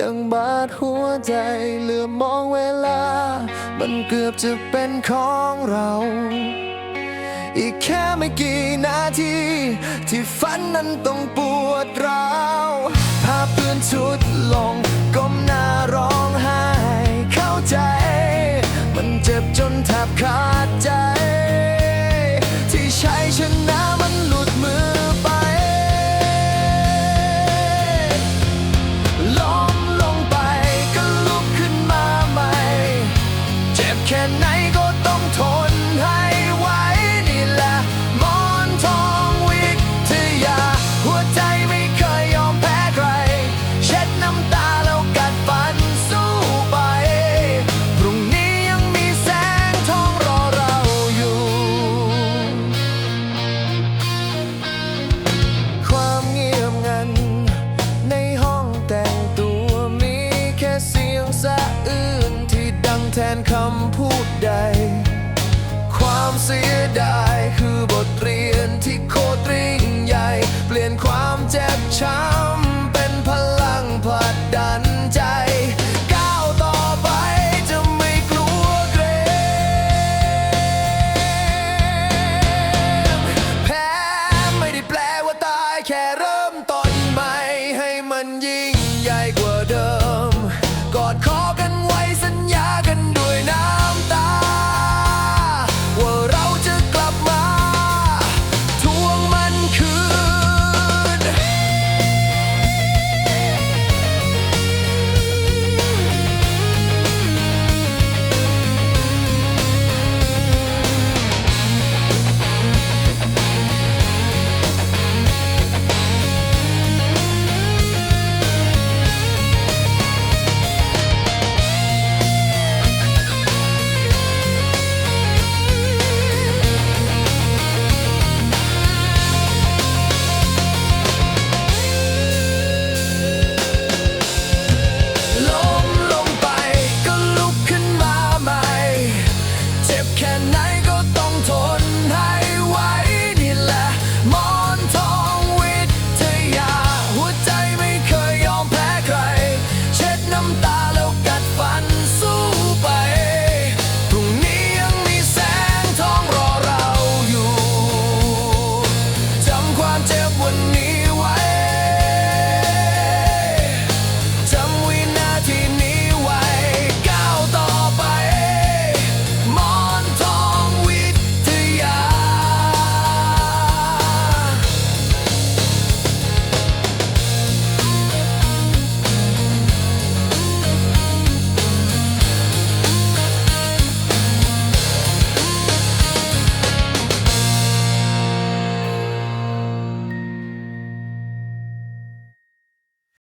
ดังบาดหัวใจเหลือมองเวลา มันเกือบจะเป็นของเรา อีกแค่ไม่กี่นาที ที่ฝันนั้นต้องปวดร้าวภาพเปื้อนชุดลง แทนคำพูดใด ความเสียดายคือบทเรียนที่ค